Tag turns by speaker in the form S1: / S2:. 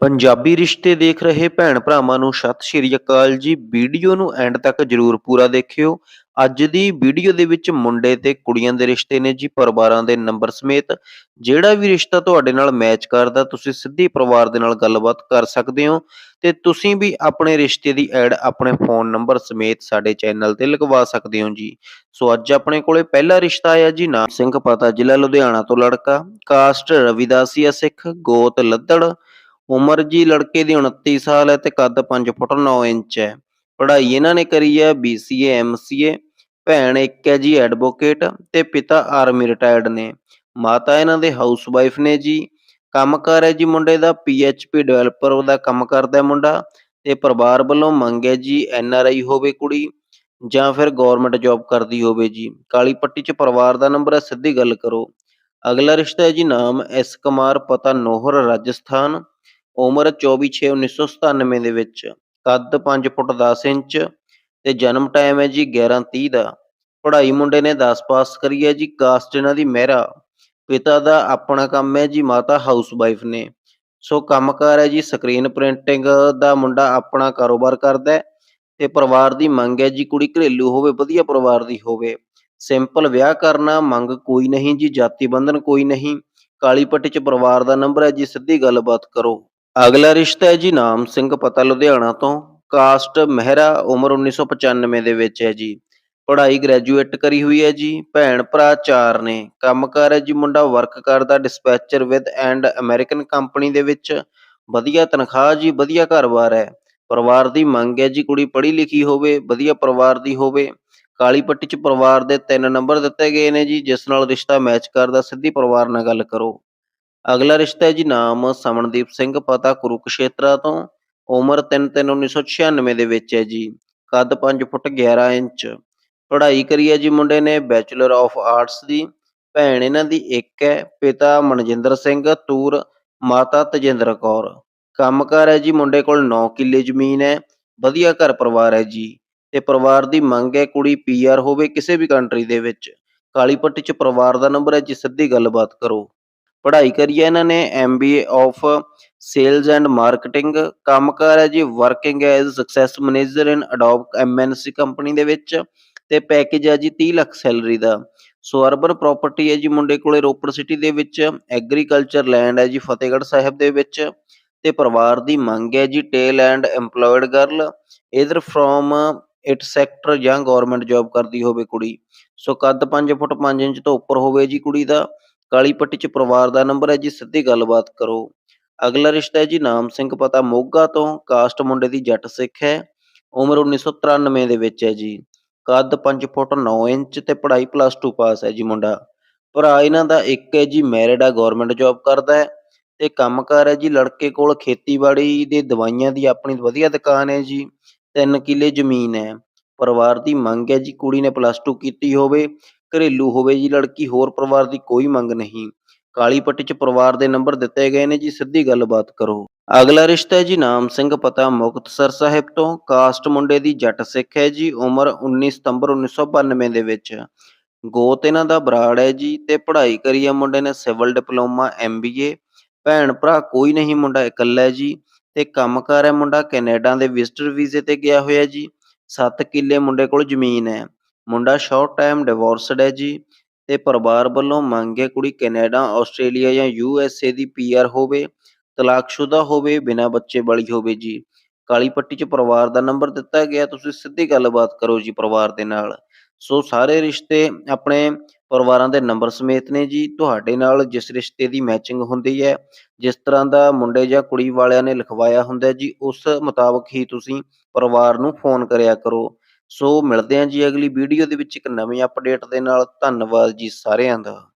S1: ਪੰਜਾਬੀ ਰਿਸ਼ਤੇ ਦੇਖ ਰਹੇ ਭੈਣ ਭਰਾਵਾਂ ਨੂੰ ਸਤਿ ਸ਼੍ਰੀ ਅਕਾਲ ਜੀ। ਵੀਡੀਓ ਨੂੰ ਐਂਡ ਤੱਕ ਜਰੂਰ ਪੂਰਾ ਦੇਖਿਓ। ਅੱਜ ਦੀ ਵੀਡੀਓ ਦੇ ਵਿੱਚ ਮੁੰਡੇ ਤੇ ਕੁੜੀਆਂ ਦੇ ਰਿਸ਼ਤੇ ਨੇ ਜੀ, ਪਰਿਵਾਰਾਂ ਦੇ ਨੰਬਰ ਸਮੇਤ। ਜਿਹੜਾ ਵੀ ਰਿਸ਼ਤਾ ਤੁਹਾਡੇ ਨਾਲ ਮੈਚ ਕਰਦਾ, ਤੁਸੀਂ ਸਿੱਧੀ ਪਰਿਵਾਰ ਦੇ ਨਾਲ ਗੱਲਬਾਤ ਕਰ ਸਕਦੇ ਹੋ। ਤੇ ਤੁਸੀਂ ਵੀ ਆਪਣੇ ਰਿਸ਼ਤੇ ਦੀ ਐਡ ਆਪਣੇ ਫੋਨ ਨੰਬਰ ਸਮੇਤ ਸਾਡੇ ਚੈਨਲ ਤੇ ਲਗਵਾ ਸਕਦੇ ਹੋ ਜੀ। ਸੋ ਅੱਜ ਆਪਣੇ ਕੋਲੇ ਪਹਿਲਾ ਰਿਸ਼ਤਾ ਆਇਆ ਜੀ, ਨਾਮ ਸਿੰਘ, ਪਤਾ ਜ਼ਿਲ੍ਹਾ ਲੁਧਿਆਣਾ ਤੋਂ ਲੜਕਾ। ਕਾਸਟ ਰਵਿਦਾਸੀਆ ਸਿੱਖ, ਗੋਤ ਲੱਦੜ। ਉਮਰ ਜੀ ਲੜਕੇ ਦੀ 29 ਸਾਲ ਹੈ ਤੇ ਕੱਦ 5 ਫੁੱਟ 9 ਇੰਚ ਹੈ। ਪੜ੍ਹਾਈ ਇਹਨਾਂ ਨੇ ਕਰੀ ਹੈ BCA MCA ਭੈਣ ਇੱਕ ਹੈ ਜੀ ਐਡਵੋਕੇਟ ਤੇ ਪਿਤਾ ਆਰਮੀ ਰਿਟਾਇਰਡ ਨੇ। ਮਾਤਾ ਇਹਨਾਂ ਦੇ ਹਾਊਸ ਵਾਈਫ ਨੇ ਜੀ। ਕੰਮਕਾਰ ਹੈ ਜੀ ਮੁੰਡੇ ਦਾ PHP ਡਿਵੈਲਪਰ ਦਾ ਕੰਮ ਕਰਦਾ ਹੈ ਮੁੰਡਾ ਤੇ ਪਰਿਵਾਰ ਵੱਲੋਂ ਮੰਗ ਹੈ ਜੀ NRI ਹੋਵੇ ਕੁੜੀ ਜਾਂ ਫਿਰ ਗਵਰਨਮੈਂਟ ਜੌਬ ਕਰਦੀ ਹੋਵੇ ਜੀ। ਕਾਲੀ ਪੱਟੀ 'ਚ ਪਰਿਵਾਰ ਦਾ ਨੰਬਰ ਹੈ, ਸਿੱਧੀ ਗੱਲ ਕਰੋ। ਅਗਲਾ ਰਿਸ਼ਤਾ ਹੈ ਜੀ ਨਾਮ ਐਸ ਕੁਮਾਰ, ਪਤਾ ਨੋਹਰ, ਰਾਜਸਥਾਨ। ਉਮਰ 24/6/1997 ਦੇ ਵਿੱਚ। ਕੱਦ 5 ਫੁੱਟ 10 ਇੰਚ ਤੇ ਜਨਮ ਟਾਈਮ ਹੈ ਜੀ 11:30 ਦਾ। ਪੜ੍ਹਾਈ ਮੁੰਡੇ ਨੇ 10 ਪਾਸ ਕਰੀ ਹੈ ਜੀ, ਕਾਸਟ ਇਹਨਾਂ ਦੀ ਮਹਿਰਾ ਪਿਤਾ ਦਾ ਆਪਣਾ ਕੰਮ ਹੈ ਜੀ, ਮਾਤਾ ਹਾਊਸ ਵਾਈਫ ਨੇ। ਸੋ ਕੰਮਕਾਰ ਹੈ ਜੀ ਸਕਰੀਨ ਪ੍ਰਿੰਟਿੰਗ ਦਾ ਮੁੰਡਾ ਆਪਣਾ ਕਾਰੋਬਾਰ ਕਰਦਾ ਹੈ ਤੇ ਪਰਿਵਾਰ ਦੀ ਮੰਗ ਹੈ ਜੀ, ਕੁੜੀ ਘਰੇਲੂ ਹੋਵੇ, ਵਧੀਆ ਪਰਿਵਾਰ ਦੀ ਹੋਵੇ। ਸਿੰਪਲ ਵਿਆਹ ਕਰਨਾ, ਮੰਗ ਕੋਈ ਨਹੀਂ ਜੀ, ਜਾਤੀ ਬੰਧਨ ਕੋਈ ਨਹੀਂ। ਕਾਲੀ ਪੱਟੀ ਚ ਪਰਿਵਾਰ ਦਾ ਨੰਬਰ ਹੈ ਜੀ, ਸਿੱਧੀ ਗੱਲਬਾਤ ਕਰੋ। ਅਗਲਾ ਰਿਸ਼ਤਾ ਹੈ ਜੀ ਨਾਮ ਸਿੰਘ ਪਤਾ, ਲੁਧਿਆਣਾ ਤੋਂ। ਕਾਸਟ ਮਹਿਰਾ, ਉਮਰ 1995 ਦੇ ਵਿੱਚ ਹੈ ਜੀ। ਪੜ੍ਹਾਈ ਗ੍ਰੈਜੂਏਟ ਕਰੀ ਹੋਈ ਹੈ ਜੀ। ਭੈਣ ਭਰਾ ਚਾਰ ਨੇ। ਕੰਮਕਾਰ ਹੈ ਜੀ ਮੁੰਡਾ ਵਰਕ ਕਰਦਾ dispatcher with and American company ਦੇ ਵਿੱਚ। ਵਧੀਆ ਤਨਖਾਹ ਜੀ, ਵਧੀਆ ਘਰ-ਬਾਰ ਹੈ। ਪਰਿਵਾਰ ਦੀ ਮੰਗ ਹੈ ਜੀ ਕੁੜੀ ਪੜ੍ਹੀ ਲਿਖੀ ਹੋਵੇ, ਵਧੀਆ ਪਰਿਵਾਰ ਦੀ ਹੋਵੇ। ਕਾਲੀ ਪੱਟੀ 'ਚ ਪਰਿਵਾਰ ਦੇ ਤਿੰਨ ਨੰਬਰ ਦਿੱਤੇ ਗਏ ਨੇ ਜੀ, ਜਿਸ ਨਾਲ ਰਿਸ਼ਤਾ ਮੈਚ ਕਰਦਾ, ਸਿੱਧੀ ਪਰਿਵਾਰ ਨਾਲ ਗੱਲ ਕਰੋ। ਅਗਲਾ ਰਿਸ਼ਤਾ ਹੈ ਜੀ ਨਾਮ ਸਮਨਦੀਪ ਸਿੰਘ, ਪਤਾ ਕੁਰੂਕਸ਼ੇਤਰਾ ਤੋਂ, ਉਮਰ 3-3-1996 ਦੇ ਵਿੱਚ ਹੈ ਜੀ, ਕੱਦ 5 ਫੁੱਟ 11 ਇੰਚ। ਪੜ੍ਹਾਈ ਕਰੀ ਹੈ ਜੀ ਮੁੰਡੇ ਨੇ ਬੈਚਲਰ ਆਫ ਆਰਟਸ ਦੀ, ਭੈਣ ਇਹਨਾਂ ਦੀ ਇੱਕ ਹੈ, ਪਿਤਾ ਮਨਜਿੰਦਰ ਸਿੰਘ, ਤੂਰ ਮਾਤਾ ਤਜਿੰਦਰ ਕੌਰ। ਕੰਮਕਾਰ ਹੈ ਜੀ ਮੁੰਡੇ ਕੋਲ 9 ਕਿੱਲੇ ਜ਼ਮੀਨ ਹੈ, ਵਧੀਆ ਘਰ ਪਰਿਵਾਰ ਹੈ ਜੀ, ਤੇ ਪਰਿਵਾਰ ਦੀ ਮੰਗ ਹੈ ਕੁੜੀ ਪੀਆਰ ਹੋਵੇ ਕਿਸੇ ਵੀ ਕੰਟਰੀ ਦੇ ਵਿੱਚ। ਕਾਲੀ ਪੱਟੀ 'ਚ ਪਰਿਵਾਰ ਦਾ ਨੰਬਰ ਹੈ ਜੀ, ਸਿੱਧੀ ਗੱਲਬਾਤ ਕਰੋ। ਪੜ੍ਹਾਈ ਕਰੀ ਹੈ ਇਹਨਾਂ ਨੇ MBA of sales and marketing ਕੰਮਕਾਰ ਹੈ ਜੀ working as success manager in Adobe MNC company ਦੇ ਵਿੱਚ ਤੇ ਪੈਕੇਜ ਹੈ ਜੀ 30 ਲੱਖ ਸੈਲਰੀ ਦਾ। ਸੋ ਅਰਬਨ ਪ੍ਰਾਪਰਟੀ ਹੈ ਜੀ ਮੁੰਡੇ ਕੋਲੇ ਰੋਪੜ ਸਿਟੀ ਦੇ ਵਿੱਚ ਐਗਰੀਕਲਚਰ ਲੈਂਡ ਹੈ ਜੀ ਫਤਿਹਗੜ੍ਹ ਸਾਹਿਬ ਦੇ ਵਿੱਚ ਤੇ ਪਰਿਵਾਰ ਦੀ ਮੰਗ ਹੈ ਜੀ ਟੇਲ ਐਂਡ EMPLOYED ਗਰਲ ਇਧਰ ਫਰੋਮ ਇਟ ਸੈਕਟਰ ਜਾਂ ਗਵਰਨਮੈਂਟ ਜੌਬ ਕਰਦੀ ਹੋਵੇ ਕੁੜੀ। ਸੋ ਕੱਦ 5 ਫੁੱਟ 5 ਇੰਚ ਤੋਂ ਉੱਪਰ ਹੋਵੇ ਜੀ ਕੁੜੀ ਦਾ। ਕਾਲੀ ਪੱਟੀ 'ਚ ਪਰਿਵਾਰ ਦਾ ਨੰਬਰ ਹੈ ਜੀ, ਸਿੱਧੀ ਗੱਲਬਾਤ ਕਰੋ। ਅਗਲਾ ਰਿਸ਼ਤਾ ਹੈ ਜੀ, ਨਾਮ ਸਿੰਘ ਪਤਾ ਮੋਗਾ ਤੋਂ, ਕਾਸਟ ਮੁੰਡੇ ਦੀ ਜੱਟ ਸਿੱਖ ਹੈ। ਉਮਰ 1993 ਦੇ ਵਿੱਚ ਹੈ ਜੀ। ਕੱਦ 5 ਫੁੱਟ 9 ਇੰਚ ਤੇ ਪੜ੍ਹਾਈ ਪਲੱਸ 2 ਪਾਸ ਹੈ ਜੀ ਮੁੰਡਾ। ਭਰਾ ਇਹਨਾਂ ਦਾ ਇੱਕ ਹੈ ਜੀ ਮੈਰਿਡ ਆ ਗਵਰਨਮੈਂਟ ਜੌਬ ਕਰਦਾ ਹੈ। ਤੇ ਕੰਮਕਾਰ ਹੈ ਜੀ, ਲੜਕੇ ਕੋਲ ਖੇਤੀਬਾੜੀ ਦੇ ਦਵਾਈਆਂ ਦੀ ਆਪਣੀ ਵਧੀਆ ਦੁਕਾਨ ਹੈ ਜੀ। 3 ਕਿੱਲੇ ਜ਼ਮੀਨ ਹੈ। ਪਰਿਵਾਰ ਦੀ ਮੰਗ ਹੈ ਜੀ, ਕੁੜੀ ਨੇ ਪਲੱਸ 2 ਕੀਤੀ ਹੋਵੇ। ਘਰੇਲੂ ਹੋਵੇ ਜੀ, ਲੜਕੀ ਹੋਰ ਪਰਿਵਾਰ ਦੀ ਕੋਈ ਮੰਗ ਨਹੀਂ। ਕਾਲੀ ਪੱਟੀ 'ਚ ਪਰਿਵਾਰ ਦੇ ਨੰਬਰ ਦਿੱਤੇ ਗਏ ਨੇ ਜੀ, ਸਿੱਧੀ ਗੱਲਬਾਤ ਕਰੋ। ਅਗਲਾ ਰਿਸ਼ਤਾ ਹੈ ਜੀ, ਨਾਮ ਸਿੰਘ ਪਤਾ ਮੁਕਤਸਰ ਸਾਹਿਬ ਤੋਂ। ਕਾਸਟ ਮੁੰਡੇ ਦੀ ਜੱਟ ਸਿੱਖ ਹੈ ਜੀ, ਉਮਰ 19 ਸਤੰਬਰ 1992 ਦੇ ਵਿੱਚ। ਗੋਤ ਇਹਨਾਂ ਦਾ ਬਰਾੜ ਹੈ ਜੀ ਤੇ ਪੜ੍ਹਾਈ ਕਰੀ ਹੈ ਮੁੰਡੇ ਨੇ ਸਿਵਲ ਡਿਪਲੋਮਾ MBA ਭੈਣ ਭਰਾ ਕੋਈ ਨਹੀਂ, ਮੁੰਡਾ ਇਕੱਲਾ ਹੈ ਜੀ ਤੇ ਕੰਮਕਾਰ ਹੈ ਮੁੰਡਾ ਕੈਨੇਡਾ ਦੇ ਵਿਜ਼ਟਰ ਵੀਜ਼ੇ ਤੇ ਗਿਆ ਹੋਇਆ ਜੀ। 7 ਕਿੱਲੇ ਮੁੰਡੇ ਕੋਲ ਜ਼ਮੀਨ ਹੈ। ਮੁੰਡਾ ਸ਼ਾਰਟ ਟਾਈਮ ਡਿਵੋਰਸਡ ਹੈ ਜੀ ਤੇ ਪਰਿਵਾਰ ਵੱਲੋਂ ਮੰਗ ਹੈ ਕੁੜੀ ਕੈਨੇਡਾ, ਆਸਟ੍ਰੇਲੀਆ ਜਾਂ ਯੂ ਐੱਸ ਏ ਦੀ PR ਹੋਵੇ, ਤਲਾਕਸ਼ੁਦਾ ਹੋਵੇ, ਬਿਨਾਂ ਬੱਚੇ ਵਾਲੀ ਹੋਵੇ ਜੀ। ਕਾਲੀ ਪੱਟੀ 'ਚ ਪਰਿਵਾਰ ਦਾ ਨੰਬਰ ਦਿੱਤਾ ਗਿਆ, ਤੁਸੀਂ ਸਿੱਧੀ ਗੱਲਬਾਤ ਕਰੋ ਜੀ ਪਰਿਵਾਰ ਦੇ ਨਾਲ। ਸੋ ਸਾਰੇ ਰਿਸ਼ਤੇ ਆਪਣੇ ਪਰਿਵਾਰਾਂ ਦੇ ਨੰਬਰ ਸਮੇਤ ਨੇ ਜੀ। ਤੁਹਾਡੇ ਨਾਲ ਜਿਸ ਰਿਸ਼ਤੇ ਦੀ ਮੈਚਿੰਗ ਹੁੰਦੀ ਹੈ, ਜਿਸ ਤਰ੍ਹਾਂ ਦਾ ਮੁੰਡੇ ਜਾਂ ਕੁੜੀ ਵਾਲਿਆਂ ਨੇ ਲਿਖਵਾਇਆ ਹੁੰਦਾ ਜੀ, ਉਸ ਮੁਤਾਬਕ ਹੀ ਤੁਸੀਂ ਪਰਿਵਾਰ ਨੂੰ ਫੋਨ ਕਰਿਆ ਕਰੋ। ਸੋ ਮਿਲਦੇ ਹਾਂ ਜੀ ਅਗਲੀ ਵੀਡੀਓ ਦੇ ਵਿੱਚ ਇੱਕ ਨਵੀਂ ਅਪਡੇਟ ਦੇ ਨਾਲ। ਧੰਨਵਾਦ ਜੀ ਸਾਰਿਆਂ ਦਾ।